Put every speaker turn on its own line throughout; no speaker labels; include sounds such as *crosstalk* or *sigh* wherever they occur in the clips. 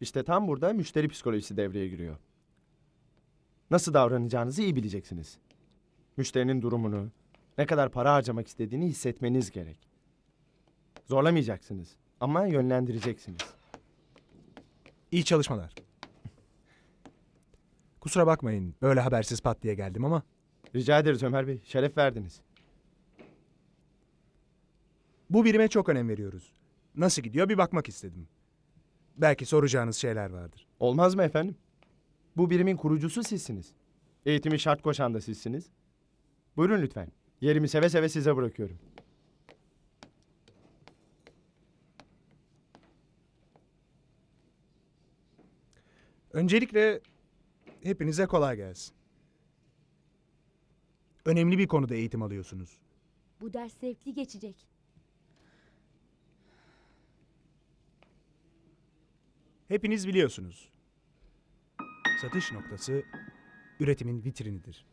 İşte tam burada müşteri psikolojisi devreye giriyor. Nasıl davranacağınızı iyi bileceksiniz. Müşterinin durumunu, ne kadar para harcamak istediğini hissetmeniz gerek. Zorlamayacaksınız ama yönlendireceksiniz.
İyi çalışmalar. Kusura bakmayın böyle habersiz pat diye geldim ama
Rica ederiz Ömer Bey, şeref verdiniz.
bu birime çok önem veriyoruz. Nasıl gidiyor bir bakmak istedim. Belki soracağınız şeyler vardır.
Olmaz mı efendim? Bu birimin kurucusu sizsiniz. Eğitimi şart koşan da sizsiniz. Buyurun lütfen. Yerimi seve seve size bırakıyorum.
Öncelikle hepinize kolay gelsin. Önemli bir konuda eğitim alıyorsunuz.
Bu ders zevkli geçecek.
Hepiniz biliyorsunuz. Satış noktası üretimin vitrinidir.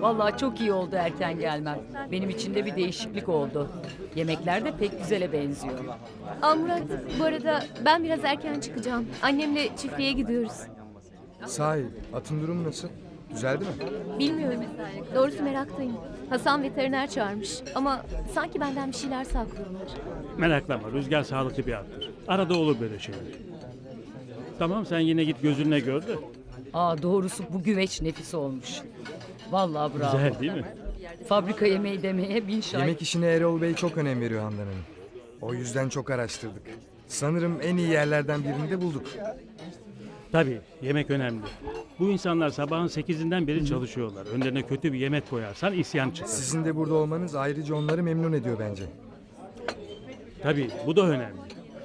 Vallahi çok iyi oldu erken gelmem. Benim için de bir değişiklik oldu. Yemekler de pek güzele benziyor.
Aa Murat, bu arada ben biraz erken çıkacağım. Annemle çiftliğe gidiyoruz.
Sahi atın durumu nasıl? Düzeldi mi?
Bilmiyorum. Doğrusu meraktayım. Hasan veteriner çağırmış. Ama sanki benden bir şeyler saklıyorlar.
Meraklama, Rüzgar sağlıklı bir attır. Arada olur böyle şeyler. Tamam sen yine git gözünle gör de.
Aa doğrusu bu güveç nefis olmuş. Vallahi bravo.
Güzel değil mi?
Fabrika yemeği demeye bin şahit.
Yemek işine Erol Bey çok önem veriyor Handan Hanım. O yüzden çok araştırdık. Sanırım en iyi yerlerden birini de bulduk.
Tabii yemek önemli. Bu insanlar sabahın 8'inden beri çalışıyorlar. Önlerine kötü bir yemek koyarsan isyan çıkar.
Sizin de burada olmanız ayrıca onları memnun ediyor bence.
Tabii bu da önemli.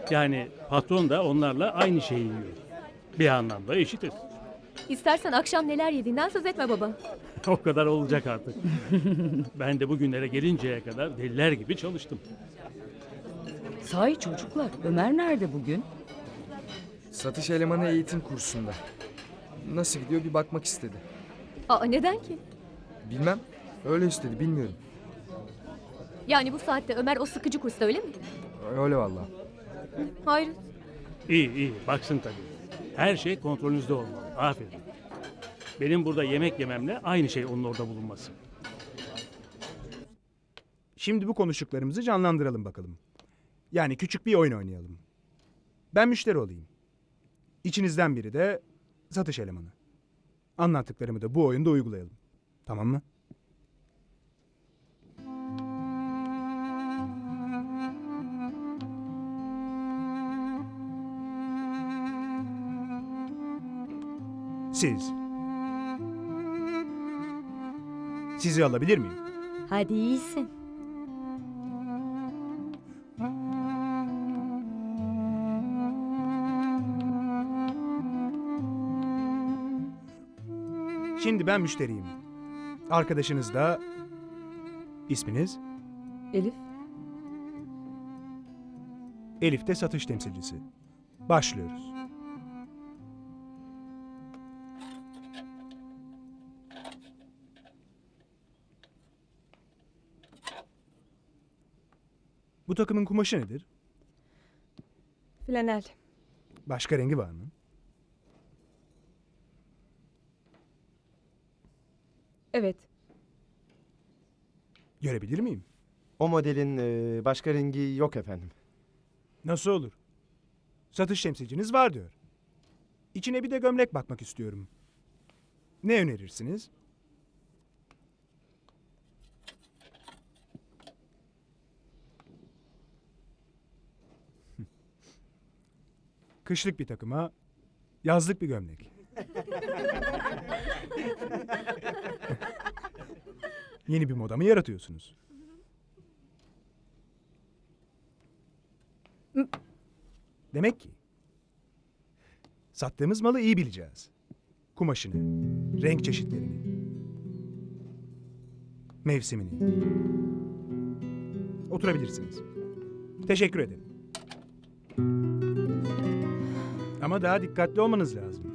Yani patron da onlarla aynı şeyi yiyor. Bir anlamda eşitiz.
İstersen akşam neler yediğinden söz etme baba.
O kadar olacak artık. *laughs* ben de bugünlere gelinceye kadar deliler gibi çalıştım.
Sahi çocuklar Ömer nerede bugün?
Satış elemanı eğitim kursunda. Nasıl gidiyor bir bakmak istedi.
Aa neden ki?
Bilmem. Öyle istedi bilmiyorum.
Yani bu saatte Ömer o sıkıcı kursta öyle mi?
Öyle vallahi.
Hayır.
İyi iyi baksın tabii. Her şey kontrolünüzde olmalı. Aferin. Benim burada yemek yememle aynı şey onun orada bulunması.
Şimdi bu konuştuklarımızı canlandıralım bakalım. Yani küçük bir oyun oynayalım. Ben müşteri olayım. İçinizden biri de satış elemanı. Anlattıklarımı da bu oyunda uygulayalım. Tamam mı? Siz. Sizi alabilir miyim?
Hadi iyisin.
Şimdi ben müşteriyim. Arkadaşınız da isminiz
Elif.
Elif de satış temsilcisi. Başlıyoruz. Bu takımın kumaşı nedir?
Flanel.
Başka rengi var mı?
Evet.
Görebilir miyim?
O modelin e, başka rengi yok efendim.
Nasıl olur? Satış temsilciniz var diyor. İçine bir de gömlek bakmak istiyorum. Ne önerirsiniz? Kışlık bir takıma yazlık bir gömlek. Yeni bir moda mı yaratıyorsunuz? Demek ki sattığımız malı iyi bileceğiz. Kumaşını, renk çeşitlerini, mevsimini. Oturabilirsiniz. Teşekkür ederim. Ama daha dikkatli olmanız lazım.